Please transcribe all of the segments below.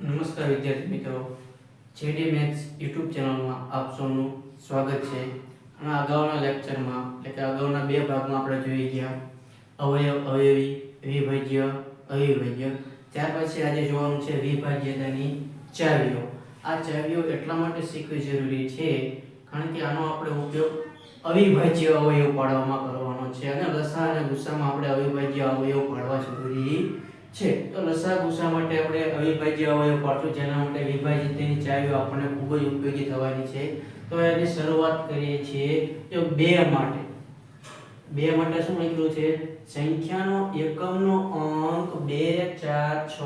નમસ્કાર વિદ્યાર્થી મિત્રો. જેડી મેથ્સ યુટ્યુબ ચેનલમાં આપ સૌનું સ્વાગત છે. અને અગાઉના લેક્ચરમાં, એટલે કે અગાઉના બે ભાગમાં આપણે જોઈ ગયા. અવયવ, અવયવી વિભાજ્ય અવિભાજ્ય. ત્યાર પછી આજે જોવાનું છે વિભાજ્યતાની ચાવીઓ. આ ચાવીઓ એટલા માટે શીખવી જરૂરી છે, કારણ કે આનો આપણે ઉપયોગ અવિભાજ્ય અવયવ પાડવામાં કરવાનો છે. અને લસા અને ગુસ્સામાં આપણે અવિભાજ્ય અવયવ પાડવા જરૂરી છે. તો લસા ગુસા માટે આપણે અવિભાજ્ય અવયવ પાડશું, જેના માટે વિભાજીતની ચાવીઓ આપણને ખૂબ જ ઉપયોગી થવાની છે. તો એની શરૂઆત કરીએ છીએ તો બે માટે. બે માટે શું લખ્યું છે? સંખ્યાનો એકમનો અંક બે, ચાર, છ,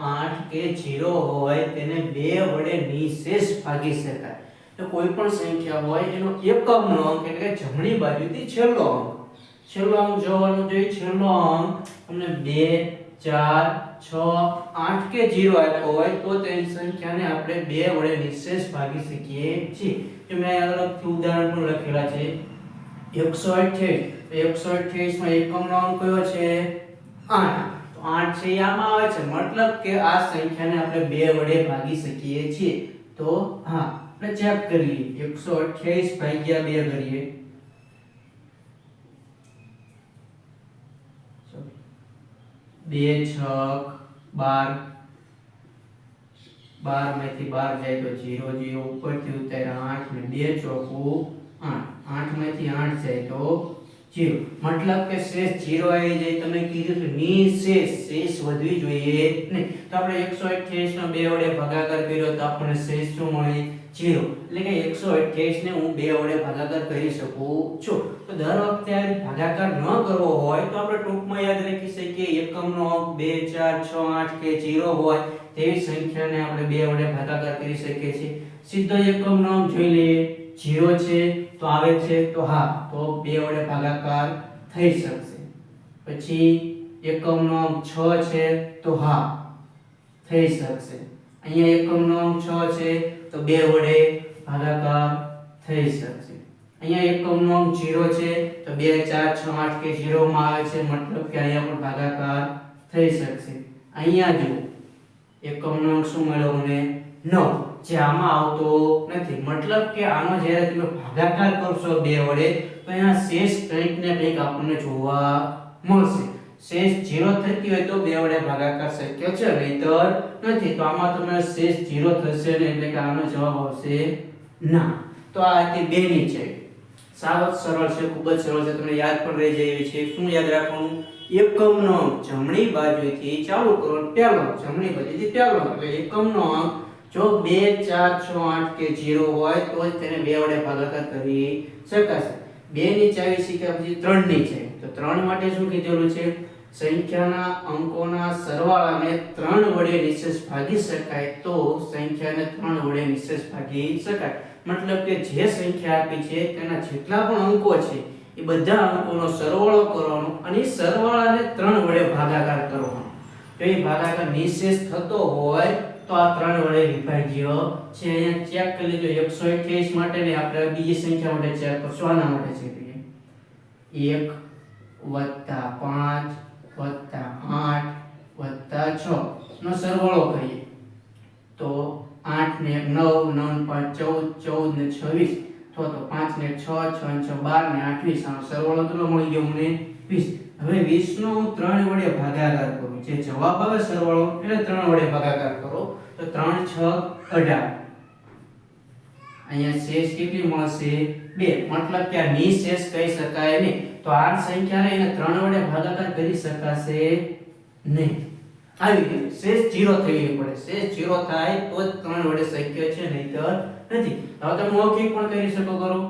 આઠ કે જીરો હોય તેને બે વડે નિશેષ ભાગી શકાય. તો કોઈ પણ સંખ્યા હોય એનો એકમનો અંક એટલે કે જમણી બાજુથી છેલ્લો અંક. છેલ્લો અંક જોવાનો જોઈએ, છેલ્લો અંક તમને બે ચાર, છ, આઠ કે જીરો આપ્યો હોય તો તેની સંખ્યાને આપણે બે વડે નિશેષ ભાગી શકીએ છીએ. મેં અલગથી ઉદાહરણ પણ લખેલા છે. એકસો અઠ્યાવીસ. એકસો અઠ્યાવીસમાં એકમનો અંક કયો છે? આઠ. તો આઠ છે એ આમાં આવે છે. મતલબ કે આ સંખ્યાને આપણે બે વડે ભાગી શકીએ છીએ. તો હા, આપણે ચેક કરીએ. એકસો અઠ્યાવીસ ભાગ્યા બે કરીએ. બે છક બાર. બારમાંથી બાર જાય તો જીરો જીરો ઉપરથી ઉતારે આઠ ને બે ચોકું આઠ. આઠમાંથી આઠ જાય તો જીરો. મતલબ કે શેષ જીરો આવી જાય. તમે કીધું કે નિશેષ શેષ વધવી જોઈએ નહીં. તો આપણે એકસો અઠ્યાવીસ નો બે વડે ભાગાકાર કર્યો તો આપણને શેષ શું મળે? જીરો. એટલે કે એકસો ને હું બે વડે ભાગાકાર કરી શકું છું. તો દર વખતે આ ભાગાકાર ન કરવો હોય તો આપણે ટૂંકમાં યાદ રાખી શકીએ. એકમનો અંક બે, ચાર, છ, આઠ કે જીરો હોય તેવી સંખ્યાને આપણે બે વડે ભાગાકાર કરી શકીએ છીએ. સીધો એકમનો અંક જોઈ લઈએ. જીરો છે તો આવે છે તો હા, તો બે વડે ભાગાકાર થઈ શકશે. પછી એકમનો અંક છ છે તો હા, થઈ શકશે. અહીંયા એકમનો અંક છ છે તો બે વડે ભાગાકાર થઈ શકશે. અહીંયા એકમનો અંક 0 છે, તો 2 4 6 8 કે 0 માં આવે છે, મતલબ કે અહીંયા પણ ભાગાકાર થઈ શકશે. અહીંયા જુઓ એકમનો અંક શું મળ્યો મને? 9 જે આમાં આવતો નથી. મતલબ કે આનો જ્યારે તમે ભાગાકાર કરશો બે વડે, તો અહીંયા શેષ કંઈક ને કંઈક આપણને જોવા મળશે. શેષ 0 થતી હોય તો બે વડે ભાગાકાર શક્ય છે. નહીતર નથી. તો આમાં તમને શેષ 0 થશે ને એટલે કે આનો જવાબ આવશે ના. તો આ હતી બે ની છે સાવ સરળ છે, ખૂબ જ સરળ છે. તમને યાદ પણ રહી જાય છે. શું યાદ રાખવાનું? એકમનો જમણી બાજુથી ચાલુ કરો. પહેલો જમણી બાજુથી પહેલો એટલે એકમનો અંક જો 2 4 6 8 કે 0 હોય તો જ તેને બે વડે ભાગાકાર કરી શકાશે. બે ની ચાવી શીખ્યા પછી ત્રણની છે. તો ત્રણ માટે શું કીધેલું છે? સંખ્યાના અંકોના સરવાળાને ત્રણ વડે નિશેષ ભાગી શકાય તો સંખ્યાને ત્રણ વડે નિશેષ ભાગી શકાય. મતલબ કે જે સંખ્યા આપી છે, તેના જેટલા પણ અંકો છે, એ બધા અંકોનો સરવાળો કરવાનો અને સરવાળાને ત્રણ વડે ભાગાકાર કરવાનો. જો એ ભાગાકાર નિશેષ થતો હોય, તો આ ત્રણ વડે વિભાજ્ય છે. અહીંયા ચેક કરી લેજો 128 માટે ને આપણે બીજી સંખ્યા માટે ચેક કરશું. આના માટે છે. એક વત્તા પાંચ વત્તા આઠ વત્તા છ નો સરવાળો કરીએ. તો આઠ ને નવ નવ પાંચ, ચૌદ ચૌદ ને છવ્વીસ. અથવા તો પાંચ ને છ છ ને છ, બાર ને આઠવીસ. આનો સરવાળો કેટલો મળી ગયો મને? વીસ. હવે વીસ નો હું ત્રણ વડે ભાગાકાર કરું. જે જવાબ આવે સરવાળો એટલે ત્રણ વડે ભાગાકાર કરો. તો ત્રણ, છ, અઢાર. અહીંયા શેષ કેટલી મળશે? બે. મતલબ કે આ નિશેષ કહી શકાય નહીં. તો આ સંખ્યાને એને 3 વડે ભાગાકાર કરી શકાશે નહીં. આવી શેષ 0 થઈ પડે. શેષ 0 થાય તો જ 3 વડે શક્ય છે, નહીતર નથી. હવે તમે મૌખિક પણ કરી શકો કરો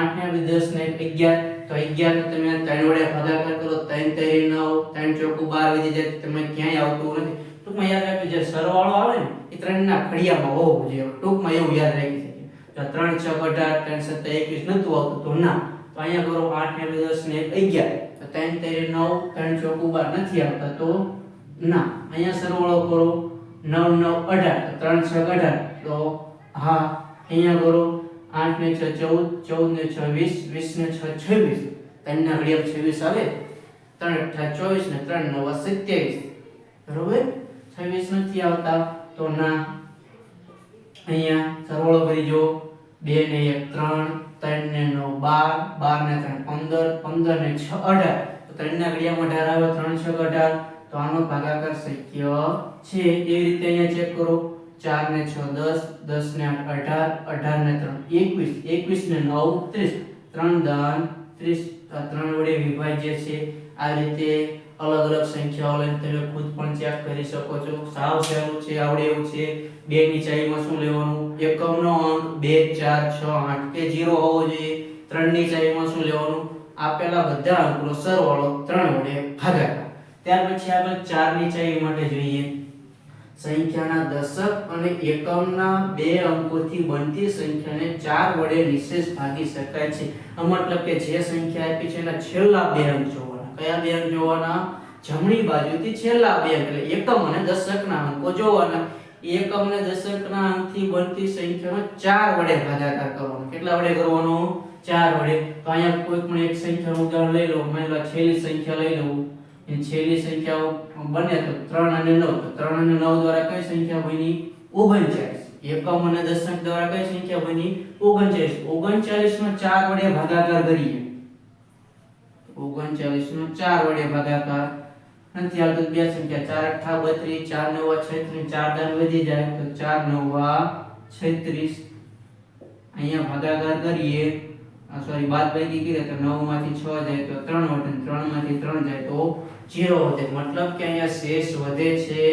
8 ને 10 ને 11 તો 11 ને તમે ત્રણ વડે ભાગાકાર કરો 3 3 9 3 ચોકુ 12 વધી જાય તમે ક્યાંય આવતું નથી. ટૂંકમાં યાદ રાખજો, જે સરવાળો આવે ને, એ ત્રણના ખડિયામાં હોવું જોઈએ. ટૂંકમાં એવું યાદ રાખી શકીએ. તો ત્રણ છ અઢાર, ત્રણ સત્તા એકવીસ નતું આવતું તો ના. અહીંયા કરો 8 ને 10 ને અગિયાર. તો ત્રણ તેરી નવ, ત્રણ ચોકુ 12 નથી આવતા તો ના. અહીંયા સરવાળો કરો નવ નવ, અઢાર. તો ત્રણ છ, અઢાર. તો હા, અહીંયા કરો આઠ ને છ, ચૌદ ચૌદ ને છ, વીસ વીસ ને છ, છવ્વીસ. ત્રણ ના ઘડિયાળ છવ્વીસ આવે. ત્રણ અઠા ચોવીસ ને ત્રણ નવા સત્યાવીસ. બરોબર? છવ્વીસ નથી આવતા તો ના. અહીંયા સરવાળો કરી જો બે ને એક, ત્રણ ત્રણ ને નવ, બાર બાર ને ત્રણ, પંદર પંદર ને છ, અઢાર. તો ત્રણ ના ઘડિયામાં અઢાર આવે, ત્રણ છ અઢાર? તો આનો ભાગાકાર શક્ય છે. એવી રીતે અહીંયા ચેક કરો. ચાર ને છ, દસ દસ ને આઠ, અઢાર અઢાર ને ત્રણ, એકવીસ. એકવીસ ને નવ, ત્રીસ. ત્રણ દાન, ત્રીસ ત્રણ વડે વિભાજ્ય છે. આ રીતે અલગ અલગ સંખ્યાઓ લઈને તમે ખુદ પણ ચેક કરી શકો છો. સાવ સહેલું છે, આવડે એવું છે. બે ની ચાઈમાં શું લેવાનું? એકમનો અંક બે, ચાર, છ, આઠ. કે જીરો હોવો જોઈએ. ત્રણની ચાઈમાં શું લેવાનું? આપેલા બધા અંકનો સરવાળો ત્રણ વડે ભાગાકાર. ત્યાર પછી આપણે ચારની ચાઈ માટે જોઈએ. સંખ્યાના દશક અને એકમના બે અંકોથી બનતી સંખ્યાને ચાર વડે નિશેષ ભાગી શકાય છે. મતલબ કે જે સંખ્યા આપી છે એના છેલ્લા બે અંક જોવાના. કયા બેંક જોવાના જમણી બાજુથી છેલ્લા બેંક એટલે એકમ અને દશકના અંકો જોવાના એકમ અને દશકના અંકથી બનતી સંખ્યાનો 4 વડે ભાગાકાર કરવાનો. કેટલા વડે કરવાનો? 4 વડે. તો અહીંયા કોઈ પણ એક સંખ્યાનું ઉદાહરણ લઈ લો. માની લો છેલ્લી સંખ્યા લઈ લઉં. એ છેલ્લી સંખ્યાઓ બને તો ત્રણ અને નવ. તો ત્રણ અને નવ દ્વારા કઈ સંખ્યા બની? ઓગણચાલીસ. એકમ અને દશક દ્વારા કઈ સંખ્યા બની? ઓગણચાલીસ. ઓગણચાલીસ નો ચાર વડે ભાગાકાર કરીએ. ઓગણચાલીસ નો ચાર વડે ભાગાકાર નથી આવતો બે સંખ્યા ચાર અઠ્ઠા બત્રીસ ચાર નવા છત્રીસ ચાર દાન વધી જાય તો ચાર નવા છત્રીસ અહીંયા ભાગાકાર કરીએ સોરી બાદ બાકી કરીએ તો નવમાંથી છ જાય તો ત્રણ વધે ત્રણમાંથી ત્રણ જાય તો જીરો વધે મતલબ કે અહીંયા શેષ વધે છે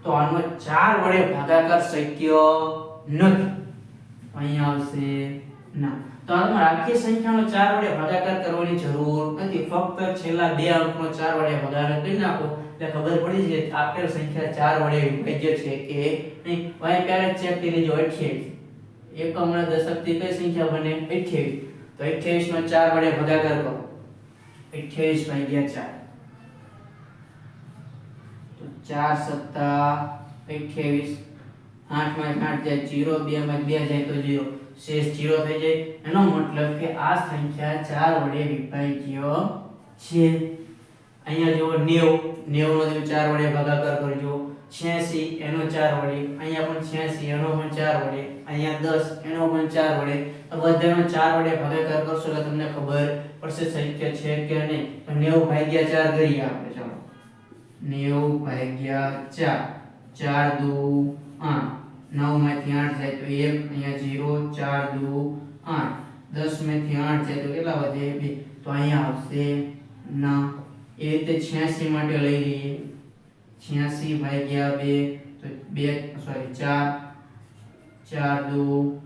તો આનો ચાર વડે ભાગાકાર શક્ય નથી અહીંયા આવશે ના તો આમાં આખી સંખ્યાનો ચાર વડે ભાગાકાર કરવાની જરૂર નથી. ફક્ત છેલ્લા બે અંકનો ચાર વડે ભાગાકાર કરી નાખો. એટલે ખબર પડી જાય કે આપેલ સંખ્યા ચાર વડે વિભાજ્ય છે કે નહીં. અહીં પહેલા ચેક કરી લેજો 28 એકમ અને દશકથી કઈ સંખ્યા બને? 28 તો 28 નો 4 વડે ભાગાકાર કરો. 28 ભાગ્યા 4 તો 4 સત્તા 28 આઠમાં આઠ જાય, જીરો. બે માં બે જાય તો જીરો. શેષ જીરો થઈ જાય. એનો મતલબ કે આ સંખ્યા ચાર વડે વિભાજ્ય છે. અહીંયા જો 90 90 નો તમે ચાર વડે ભાગાકાર કરજો 86 એનો ચાર વડે. અહીંયા પણ 86 એનો પણ ચાર વડે. અહીંયા દસ, એનો પણ ચાર વડે. આ બધાનો ચાર વડે ભાગાકાર કરશો એટલે તમને ખબર પડશે સંખ્યા છે કે નહીં. તો 90 ભાગ્યા ચાર કરીએ આપણે. ચાલો. નેવ ભાગ્યા ચાર. ચાર દુ આઠ. નવમાંથી આઠ જાય તો એક, અહીંયા જીરો, ચાર, દુ, આઠ. દસમાંથી આઠ જાય તો કેટલા વધે? બે. તો અહીંયા આવશે ના. એ રીતે છ્યાસી માટે લઈ લઈએ. છ્યાસી ભાગ્યા બે, તો બે સોરી ચાર. ચાર, દુ,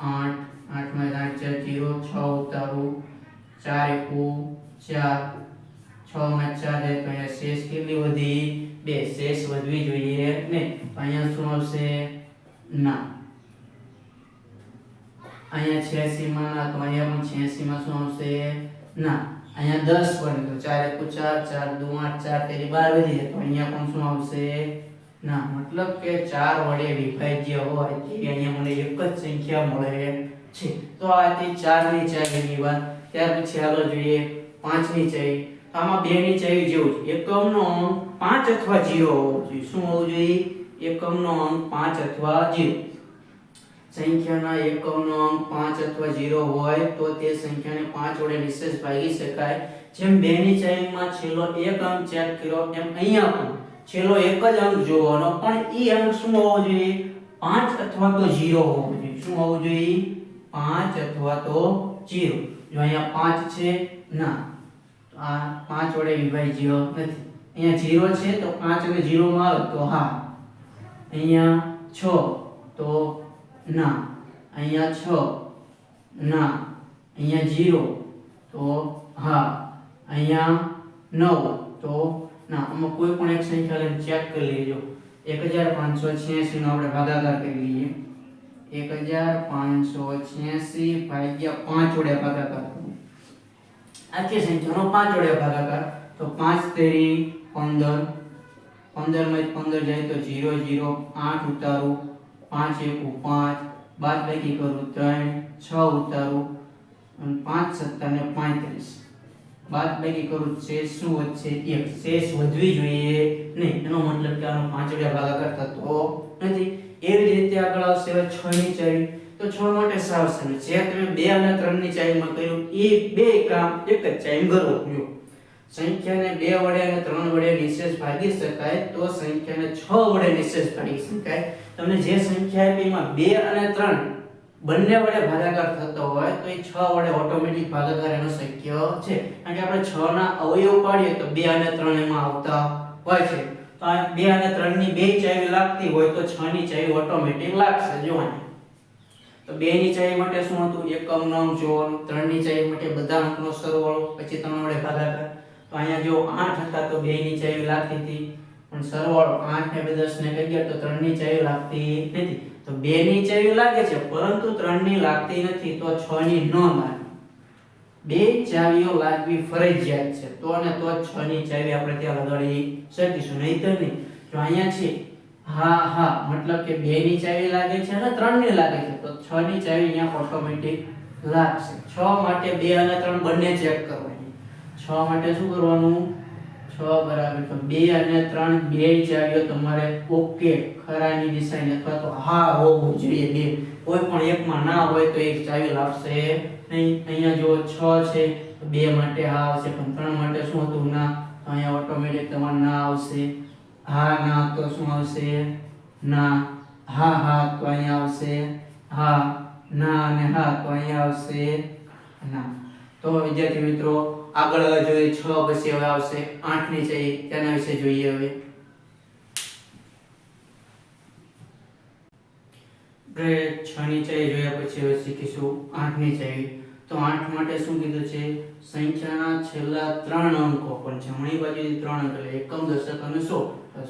આઠ. આઠમાં આઠ, ચાર, જીરો, છ ઉતારું. ચાર એકુ, ચાર. છ માં ચાર જાય તો અહીંયા શેષ કેટલી વધી? બે. શેષ વધવી જોઈએ ને. તો અહીંયા શું આવશે? ના. અહીંયા છ્યાસી માં ના, તો અહીંયા પણ છ્યાસી માં શું આવશે? ના. અહીંયા દસ બને, તો ચાર એકુ ચાર ચાર દુ આઠ, ચાર તેરી બાર વધીએ તો અહીંયા પણ શું આવશે? ના. મતલબ કે ચાર વડે વિભાજ્ય હોય તેવી અહીંયા મને એક જ સંખ્યા મળે છે. તો આ હતી ચારની ચાવીની વાત. ત્યાર પછી આગળ જોઈએ પાંચની ચાવી આમાં બે ની ચાવી જેવું છે એકમનો પાંચ અથવા જીરો હોવો જોઈએ. શું હોવું જોઈએ? એકમનો અંક પાંચ અથવા જીરો. સંખ્યાના એકમનો અંક પાંચ અથવા જીરો હોય તો તે સંખ્યાને પાંચ વડે નિશેષ ભાગી શકાય. જેમ બે ની ચાવીમાં છેલ્લો એક અંક ચેક કર્યો, એમ અહીંયા પણ છેલ્લો એક જ અંક જોવાનો. પણ એ અંક શું હોવો જોઈએ? પાંચ અથવા તો જીરો હોવો જોઈએ. શું હોવું જોઈએ? પાંચ અથવા તો જીરો. જો અહીંયા પાંચ છે, ના. આ પાંચ વડે વિભાજ્ય નથી. અહીંયા જીરો છે, તો પાંચ અને જીરો માં આવે તો હા. અહીંયા છ, તો ના. અહીંયા છ, ના. અહીંયા જીરો, તો હા. અહીંયા નવ, તો ના. આમાં કોઈ પણ એક સંખ્યા લઈને ચેક કરી લેજો. એક હજાર પાંચસો છ્યાસી નો આપણે ભાગાકાર કરી લઈએ. એક હજાર પાંચસો છ્યાસી ભાગ્યા પાંચ વડે ભાગાકાર કરવો આખી સંખ્યાનો પાંચ વડે ભાગાકાર. તો પાંચ તેરી પંદર પંદરમાં પંદર જાય તો જીરો જીરો આઠ ઉતારું, પાંચ એકુ પાંચ બાદ બાકી કરું ત્રણ, છ ઉતારું, અને પાંચ સત્તા ને પાંત્રીસ. બાદ બાકી કરું શેષ શું વધશે? એક. શેષ વધવી જોઈએ નહીં. એનો મતલબ કે આનો પાંચ વડે ભાગાકાર થતો નથી. એવી રીતે આગળ આવશે હવે છ ની ચાવી. તો છ માટે સાવ સરળ જે તમે બે અને ત્રણની ચાવીમાં કર્યું, એ બે કામ એક જ ચાવી કરો. જો સંખ્યાને બે વડે અને ત્રણ વડે નિશેષ ભાગી શકાય, તો સંખ્યાને છ વડે નિશેષ ભાગી શકાય. તમને જે સંખ્યા આપી એમાં બે અને ત્રણ બંને વડે ભાગાકાર થતો હોય, તો એ છ વડે ઓટોમેટિક ભાગાકાર એનો શક્ય છે. કારણ કે આપણે છ ના અવયવ પાડીએ તો બે અને ત્રણ એમાં આવતા હોય છે. તો આ બે અને ત્રણની બે ચાવી લાગતી હોય તો છ ની ચાવી ઓટોમેટિક લાગશે. જોવાની તો બે ની ચાવી માટે શું હતું? એકમ, નમ જોવાનું ત્રણની ચાવી માટે બધા અંકનો સરવાળો, પછી ત્રણ વડે ભાગાકાર. તો અહીંયા જો આઠ હતા તો બે ની ચાવી લાગતી હતી? પણ સરવાળો આઠ ને બે દસ ને અગિયાર તો ત્રણની ચાવી લાગતી નથી. તો બે ની ચાવી લાગે છે? પરંતુ ત્રણની લાગતી નથી તો છ ની ન લાગે. બે ચાવીઓ લાગવી ફરજિયાત છે. તો અને તો છ ની ચાવી આપણે ત્યાં લગાડી શકીશું. નહીં તો નહીં. જો અહીંયા છે, હા હા, મતલબ કે બે ની ચાવી લાગે છે અને ત્રણની લાગે છે. તો છ ની ચાવી અહીંયા ઓટોમેટિક લાગશે. છ માટે બે અને ત્રણ બંને ચેક કરવાની છ માટે શું કરવાનું? છ બરાબર. તો બે અને ત્રણ બે ચાવીઓ તમારે ઓકે ખરાની નિશાની અથવા તો હા હોવું જોઈએ બે. કોઈ પણ એકમાં ના હોય તો એક ચાવી લાગશે નહીં. અહીંયા જો છ છે. તો બે માટે હા આવશે. પણ ત્રણ માટે શું હતું? ના. તો અહીંયા ઓટોમેટિક તમારે ના આવશે. હા, ના તો શું આવશે? ના. હા હા તો અહીંયા આવશે. હા, ના અને હા તો અહીંયા આવશે. ના. તો વિદ્યાર્થી મિત્રો આગળ હવે જોઈએ છ પછી હવે આવશે આઠની છે તેના વિશે જોઈએ હવે. છ ની ચાવી જોયા પછી હવે શીખીશું આઠની ચાવી તો આઠ માટે શું કીધું છે? સંખ્યાના છેલ્લા ત્રણ અંકો, પણ જમણી બાજુથી ત્રણ અંક, એટલે એકમ, દશક અને સો.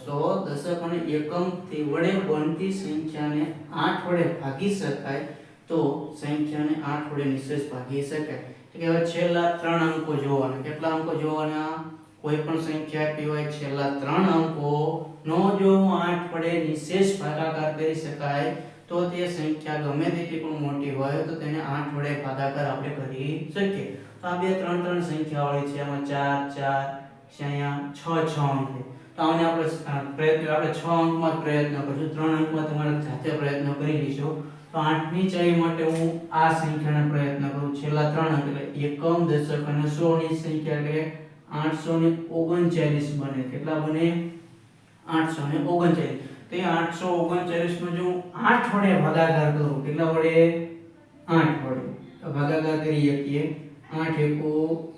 સો, દશક અને એકમથી વડે બનતી સંખ્યાને આઠ વડે ભાગી શકાય. તો સંખ્યાને આઠ વડે નિશેષ ભાગી શકાય. એટલે હવે છેલ્લા ત્રણ અંકો જોવાના. કેટલા અંકો જોવાના? કોઈ પણ સંખ્યા આપી હોય છેલ્લા ત્રણ અંકો, નો જો આઠ વડે નિશેષ ભાગાકાર કરી શકાય. તો તે સંખ્યા ગમે તેટલી પણ મોટી હોય, તો તેને આઠ વડે ભાગાકાર આપણે કરી શકીએ. આ બે ત્રણ ત્રણ સંખ્યા વાળી છે. આમાં ચાર ચાર અહીંયા છ છ અંક. તો આને આપણે પ્રયત્ન, આપણે છ અંકમાં પ્રયત્ન કરશું. ત્રણ અંકમાં તમારે જાતે પ્રયત્ન કરી લઈશું. તો આઠની માટે હું આ સંખ્યાનો પ્રયત્ન કરું. છેલ્લા ત્રણ અંક એટલે એકમ, દશક અને સો ની સંખ્યા એટલે આઠસો ને ઓગણચાલીસ બને. કેટલા બને? આઠસો ને ઓગણચાલીસ. તો આઠસો ઓગણચાલીસ નો જો આઠ વડે ભાગાકાર કરું, કેટલા વડે? આઠ વડે. ભાગાકાર કરી શકીએ. આઠ એકો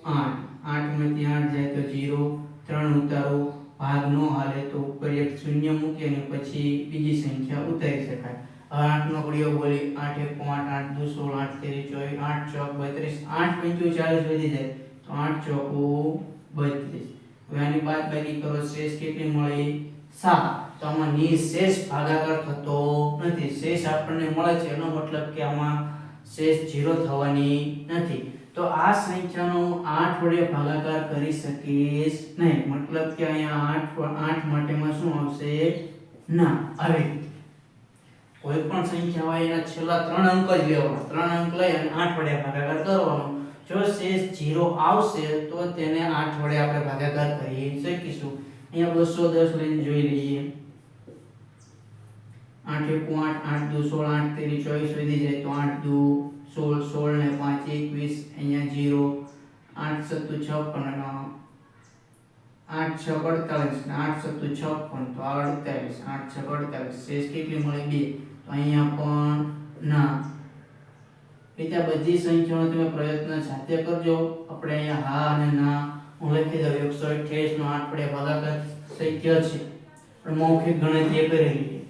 આઠ. આઠમાંથી આઠ જાય તો જીરો. ત્રણ ઉતારો. ભાગ નો હાલે તો ઉપર એક શૂન્ય મૂકી અને પછી બીજી સંખ્યા ઉતારી શકાય. આઠ નો ઘડિયો બોલી, આઠ એક આઠ આઠ દુ સોળ, આઠ તેરી, ચોવીસ, આઠ ચોક બત્રીસ, આઠ પંચું ચાલીસ વધી જાય. તો આઠ ચોકુ બત્રીસ. હવે આની બાદ બાકી કરો, શેષ કેટલી મળી? સાત. તો આમાં નિશેષ ભાગાકાર થતો નથી. શેષ આપણને મળે છે, એનો મતલબ કે આમાં શેષ જીરો થવાની નથી. તો આ સંખ્યાનો આઠ વડે ભાગાકાર કરી શકીશ નહીં. મતલબ કે અહીંયા આઠ વ- આઠ માટેમાં શું આવશે? ના. આવી. કોઈ પણ સંખ્યા હોય, એના છેલ્લા ત્રણ અંક જ લેવાના. ત્રણ અંક લઈ અને આઠ વડે ભાગાકાર કરવાનો. જો શેષ જીરો આવશે, તો તેને આઠ વડે આપણે ભાગાકાર કરી શકીશું. અહીંયા બસો દસ લઈને જોઈ લઈએ. આઠ એકુ આઠ આઠ દુ સોળ, આઠ તેરી ચોવીસ વધી જાય તો આઠ દુ સોળ સોળ ને પાંચ, એકવીસ, અહીંયા જીરો. આઠ સત્તુ છપ્પન, આઠ છ અડતાલીસ ને આઠ સત્તુ છપ્પન, તો આ અડતાલીસ. આઠ છ અડતાલીસ. શેષ કેટલી મળી? બે. અહીંયા પણ ના. રીતે બધી સંખ્યાનો તમે પ્રયત્ન સાથે કરજો. આપણે અહીંયા હા અને ના. હું લખી દઉં. એકસો અઠ્યાવીસ નો આઠ વડે ભાગાકાર શક્ય છે. પણ મૌખિક ગણતરી કરી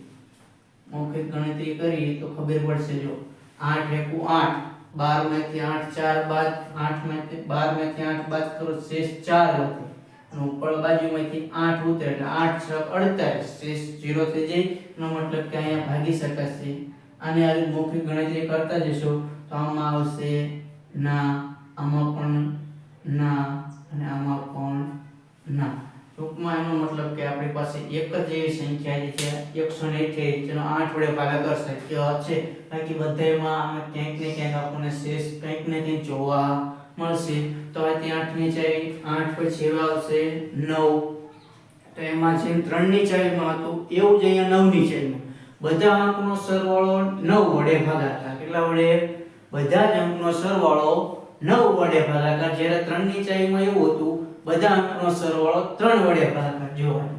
મૌખિક ગણતરી કરી તો ખબર પડશે જો. આઠ એકુ આઠ. બારમાંથી આઠ ચાર બાદ આઠમાંથી બારમાંથી આઠ બાદ કરો. શેષ ચાર વધે અને ઉપર બાજુમાંથી આઠ ઉતરે એટલે આઠ છ અડતાલીસ. શેષ જીરો થઈ જાય, એનો મતલબ કે અહીંયા ભાગી શકાશે. આને આ મૌખિક ગણતરી કરતા જશો. તો આમાં આવશે ના, આમાં પણ ના અને આમાં પણ ના. ટૂંકમાં એનો મતલબ કે આપણી પાસે એક જ એવી સંખ્યા છે, એકસો ને જેનો આઠ વડે ભાગાકાર શક્ય છે. બાકી બધાયમાં ક્યાંક ને ક્યાંક આપણને શેષ કંઈક ને કંઈક જોવા મળશે. તો અહીંથી આઠની ચાવી આઠ પછી હવે આવશે નવ. તો એમાં જેમ ત્રણની ચાવીમાં હતું. એવું જ અહીંયા નવની ચાઈમાં બધા અંકનો સરવાળો નવ વડે ભાગાકાર કેટલા વડે? બધા જ અંકનો સરવાળો નવ વડે ભાગાકાર જ્યારે ત્રણની ચાવીમાં એવું હતું, બધા અંકનો સરવાળો ત્રણ વડે ભાગાકાર જોવાનો.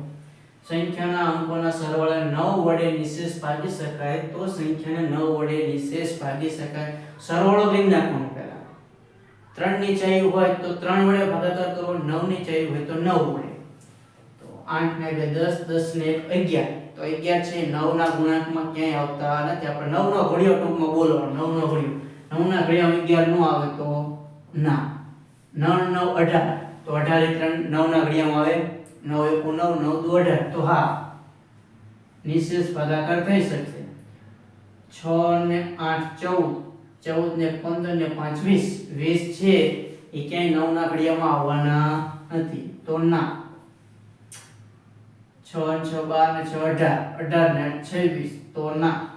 સંખ્યાના અંકોના સરવાળા નવ વડે નિશેષ ભાગી શકાય તો સંખ્યાને નવ વડે નિશેષ ભાગી શકાય. સરવાળો લઈ નાખવાનો ત્રણની ચાવી હોય તો ત્રણ વડે ભાગાકાર કરો, નવની ચાવી હોય તો નવ વડે. તો આઠ ને બે દસ દસ ને એક અગિયાર. તો અગિયાર છે નવ ના ગુણાંકમાં ક્યાંય આવતા નથી. આપણે નવ નો ઘડિયો ટૂંકમાં બોલો નવ નો ઘડિયો. નવ ના ઘડિયા અગિયાર નો આવે તો ના. નવ નવ અઢાર. તો અઢાર એ ત્રણ નવ ના ઘડિયામાં આવે નવ એકુ નવ નવ દુ અઢાર. તો હા, નિશેષ ભાગાકાર થઈ શકશે. છ ને આઠ ચૌદ. ચૌદ ને પંદર ને પાંચ વીસ છે, એ ક્યાંય નવ ના ઘડિયામાં આવવાના નથી. તો ના. છ છ, બાર ને છ, અઢાર. અઢાર ને છવ્વીસ. તો ના.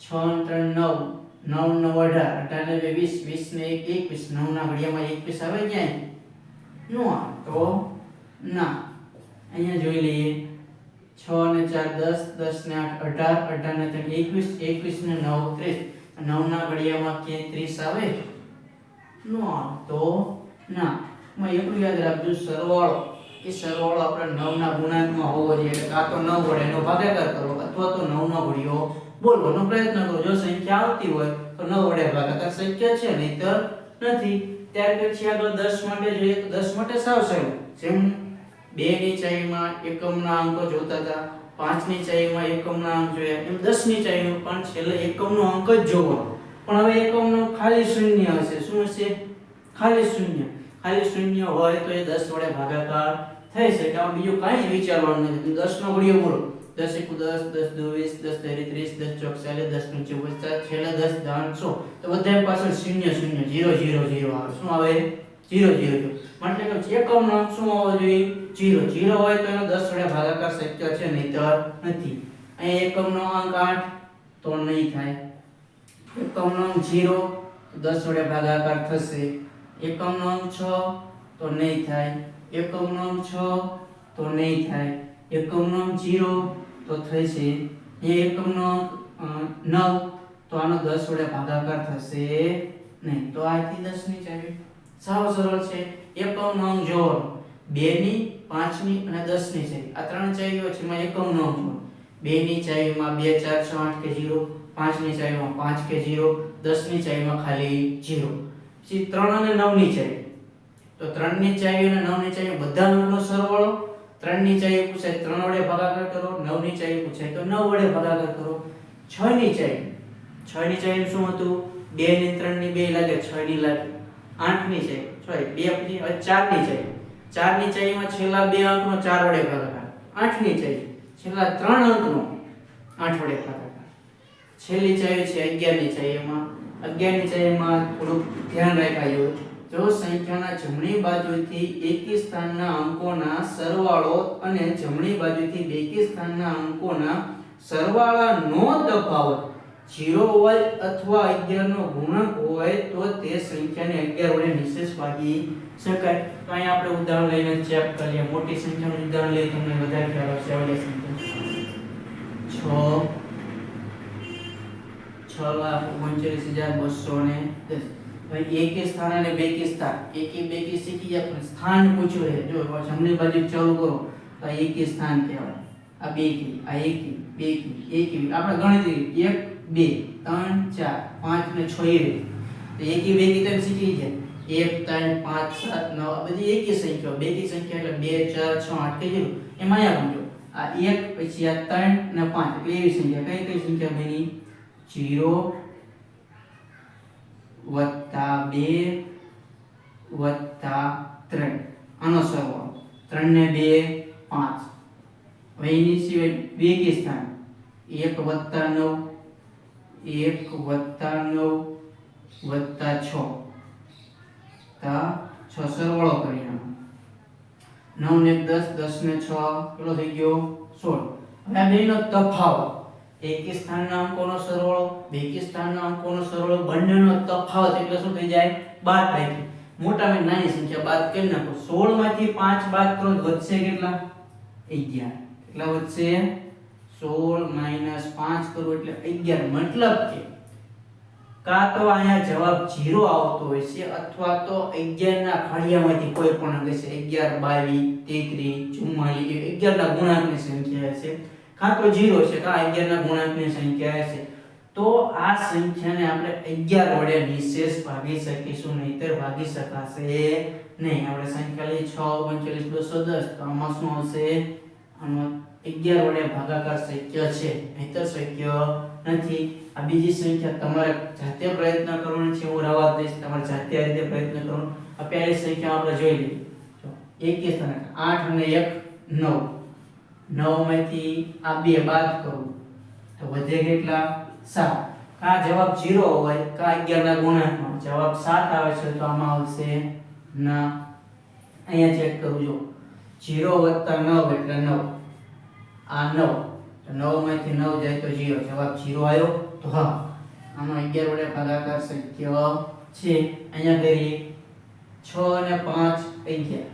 છ ને ત્રણ, નવ. નવ નવ, અઢાર. અઢાર ને બે, વીસ. વીસ ને એક, એકવીસ. નવ ના ઘડિયામાં એકવીસ આવે ક્યાંય? નો આવે. તો ના. અહીંયા જોઈ લઈએ. છ અને ચાર, દસ દસ ને આઠ, અઢાર અઢાર ને ત્રણ, એકવીસ એકવીસ ને નવ, ત્રીસ. નવ ના ઘડિયામાં ક્યાંય ત્રીસ આવે? નો તો ના. એમાં એટલું યાદ રાખજો, સરવાળો. એ સરવાળો આપણે નવ ના ગુણાંકમાં હોવો જોઈએ. એટલે કાં તો નવ વડે એનો ભાગાકાર કરો, અથવા તો નવ નો ઘડિયો બોલવાનો પ્રયત્ન કરો. જો સંખ્યા આવતી હોય, તો નવ વડે ભાગાકાર શક્ય છે, નહીતર નથી. ત્યાર પછી આગળ દસ માટે જોઈએ, તો દસ માટે સાવ સારું. જેમ બે ની ચાવીમાં એકમના અંકો જોતા હતા પાંચની એકમ એકમના અંક જોયા, એમ દસની ચાઈમાં પણ છેલ્લે એકમનો અંક જ જોવાનો પણ હવે એકમનો ખાલી શૂન્ય હશે. શું હશે? ખાલી શૂન્ય. ખાલી શૂન્ય હોય તો એ દસ વડે ભાગાકાર થઈ શકે. આમ બીજું કાંઈ વિચારવાનું નથી. 10 નો ઘડિયો બોલો. દસ એકુ દસ દસ દુ વીસ દસ તેરી ત્રીસ દસ ચોક ચાલીસ દસ પંચે પચાસ છેલ્લે દસ દાન સો. તો બધા પાછળ શૂન્ય શૂન્ય. જીરો જીરો જીરો આવે. શું આવે? જીરો જીરો જીરો એટલે કે એકમનો અંક શું હોવો જોઈએ? જીરો. જીરો હોય તો એનો દસ વડે ભાગાકાર શક્ય છે, નહીતર નથી. અહીં એકમનો અંક આઠ, તો નહીં થાય. એકમનો અંક જીરો દસ વડે ભાગાકાર થશે. એકમનો અંક છ, તો નહીં થાય. એકમનો અંક છ, તો નહીં થાય. એકમનો અંક જીરો, તો થશે એ એકમનો અંક નવ, તો આનો દસ વડે ભાગાકાર થશે નહીં. તો આથી દસની ચાવી. સાવ સરળ છે. એકમનો અંક જોવાનો બે ની પાંચની અને દસની છે. આ ત્રણ ચાવીઓ છે, એમાં એકમનો અંક જોવાનો બે ની ચાવીમાં બે, ચાર, છ, આઠ કે જીરો પાંચની ચાવીમાં પાંચ કે જીરો દસની ચાવીમાં ખાલી જીરો. પછી ત્રણ અને નવની ચાવી. તો ત્રણની ચાવી અને નવની ચાવી બધા નંબરનો સરવાળો. ત્રણની ચાવી પૂછાય ત્રણ વડે ભાગાકાર કરો નવની ચાવી પૂછાય તો નવ વડે ભાગાકાર કરો. છ ની ચાવી. છ ની ચાવી શું હતું? બે ની ત્રણની બે લાગે છ ની લાગે. આઠની ચાવી. સોરી બે પછી ચારની ચારની ચાવી ચારની ચાવીમાં છેલ્લા બે અંકનો ચાર વડે ભાગાકાર આઠની ચાવી છેલ્લા ત્રણ અંકનો આઠ વડે ભાગાકાર છેલ્લી ચાવી છે અગિયારની એમાં. અગિયારની ચાવીમાં થોડુંક ધ્યાન રાખાયું. જો સંખ્યાના જમણી બાજુથી એકી સ્થાનના અંકોના સરવાળો અને જમણી બાજુથી બેકી સ્થાનના અંકોના સરવાળાનો તફાવત 0 હોય અથવા 11 નો ગુણક હોય તો તે સંખ્યાને 11 વડે નિશેષ ભાગી શકાય. તો અહીંયા આપણે ઉદાહરણ લઈને ચેક કરીએ. મોટી સંખ્યાનું ઉદાહરણ લઈએ. તમને વધારે ખ્યાલ આવશે. આવડી સંખ્યા. 6 છ લાખ ઓગણચાલીસ હજાર બસો ને દસ. ભાઈ એકી સ્થાન અને બેકી સ્થાન. એકી બેકી શીખી ગયા, પણ સ્થાન પૂછ્યું છે. જો જમણી બાજુ ચાલુ કરો. તો આ એકી સ્થાન કહેવાય. આ બેકી આ એકી બેકી એકી આપણે ગણતરી એક બે, ત્રણ, ચાર, પાંચ ને છ એ રીતે તો એકી બેકી તમે શીખી ગયા એક, ત્રણ, પાંચ, સાત, નવ, આ બધી એકી સંખ્યાઓ. બેકી સંખ્યા એટલે બે, ચાર, છ, આઠ કે જીરો. એમાં અહીંયા ગણજો આ એક, પછી આ ત્રણ ને પાંચ. એટલે એવી સંખ્યા. કઈ કઈ સંખ્યા બની? જીરો વત્તા બે વત્તા ત્રણ. આનો સરવાળો. ત્રણ ને બે, પાંચ. હવે એની સિવાય બે કે સ્થાન. એક વત્તા નવ એક વત્તા નવ વત્તા છ તા છ સરવાળો કરી નાખો નવ ને એક દસ દસ ને છ કેટલો થઈ ગયો સોળ હવે આ બેનો તફાવત એકી સ્થાનના અંકોનો સરવાળો બેકી સ્થાનના અંકોનો સરવાળો બંનેનો તફાવત એટલે શું થઈ જાય બાદ બાકી મોટામાં નાની સંખ્યા બાદ કરી નાખો 16 માંથી 5 બાદ કરો તો વધશે કેટલા 11 કેટલા વધશે 16 5 કરો એટલે 11 મતલબ કે કાં તો અહીંયા જવાબ 0 આવતો હોય છે અથવા તો 11 ના કોઈ પણ અંક છે. 11 22 33 44 11 ગુણાંકની સંખ્યા છે કાં તો 0 છે, કાં 11 ગુણાંકની સંખ્યા છે તો આ સંખ્યાને આપણે 11 વડે નિશેષ ભાગી શકીશું, નહીંતર ભાગી શકાશે નહીં. આપણે સંખ્યા છ 6 39 210 તો આમાં આમાં 11 વડે ભાગાકાર શક્ય છે. નહીતર શક્ય નથી. આ બીજી સંખ્યા તમારે જાતે પ્રયત્ન કરવાનો છે. હું રવા દઈશ, તમારે જાતે આ રીતે પ્રયત્ન કરવાનો. આ પહેલી સંખ્યા આપણે જોઈ લઈએ. એકી આઠ 8 અને 1 9 9 માંથી આ બે બાદ કરું. તો વધે કેટલા? 7 કા જવાબ 0 હોય, કા 11 ના ગુણાંકમાં જવાબ 7 આવે છે તો આમાં આવશે ના. અહીંયા ચેક કરું, જો. 0 9 એટલે 9 આ 9 તો 9 માંથી 9 જાય તો 0 જવાબ 0 આવ્યો. તો હા. આમાં 11 વડે ભાગાકાર શક્ય છે. અહીંયા કરીએ. 6 અને 5 11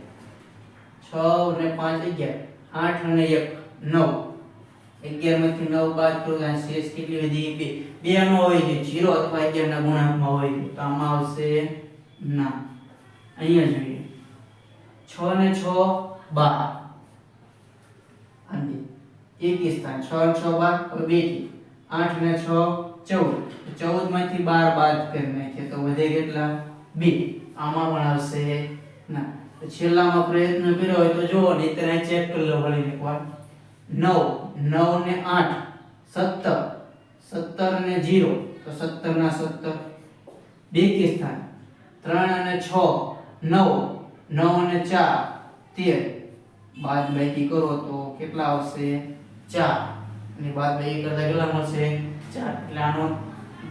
6 અને 5 11 8 અને 1 9 11 માંથી 9 બાદ કરો તો આ શેષ કેટલી વધી? બે બે. આનો હોય છે 0 અથવા 11 ના ગુણાંકમાં હોય છે તો આમાં આવશે ના. અહીંયા જોઈએ. 6 ને 6 12 અને એક સ્થાન 6 6 12 હવે બેથી. 8 ને 6 14 14 માંથી 12 બાદ કરી નાખીએ તો વધે કેટલા? બે. આમાં પણ આવશે ના. તો છેલ્લામાં પ્રયત્ન કર્યો હોય તો જુઓ નહીં અહીં ચેક કરી લો વળી એકવાર 9 9 ને 8 17 17 ને 0 તો 17 ના 17 કે સ્થાન. 3 અને 6 9 9 અને 4 13 બાદ બાકી કરો તો કેટલા આવશે? 4 અને બાદ બાકી કરતા કેટલા મળશે? 4 એટલે આનો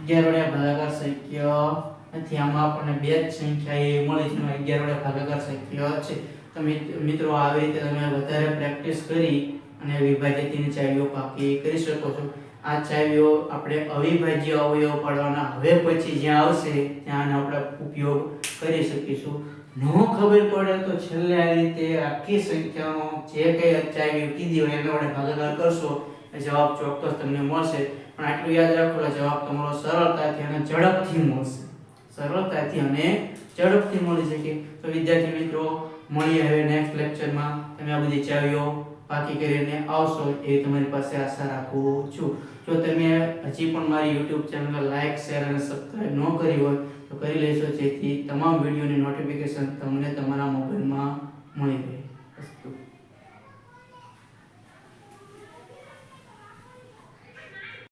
11 વડે ભાગાકાર શક્ય નથી. આમાં આપણને બે જ સંખ્યા એ મળી છે. 11 વડે ભાગાકાર શક્ય છે. તો મિત્રો આવી રીતે તમે વધારે પ્રેક્ટિસ કરી અને વિભાજ્યની ચાવીઓ પાકી કરી શકો છો. આ ચાવીઓ આપણે અવિભાજ્ય અવયવ પાડવાના. હવે પછી જ્યાં આવશે, ત્યાં આપણે ઉપયોગ કરી શકીશું. ન ખબર પડે તો છેલ્લે આ રીતે આખી સંખ્યાનો જે કંઈ અચાવી કીધી હોય એના વડે ભાગાકાર કરશો જવાબ ચોક્કસ તમને મળશે. પણ આટલું યાદ રાખો જવાબ તમારો સરળતાથી અને ઝડપથી મળશે. સરળતાથી અને ઝડપથી મળી શકે. તો વિદ્યાર્થી મિત્રો, મળીએ હવે નેક્સ્ટ લેક્ચરમાં તમે આ બધી ચાવીઓ બાકી કરીને આવશો એ તમારી પાસે આશા રાખું છું. જો તમે હજી પણ મારી યુટ્યુબ ચેનલ લાઇક શેર અને સબસ્ક્રાઇબ ન કરી હોય તો કરી લેશો જેથી તમામ વિડીયોની નોટિફિકેશન તમને તમારા મોબાઈલમાં મળી રહે.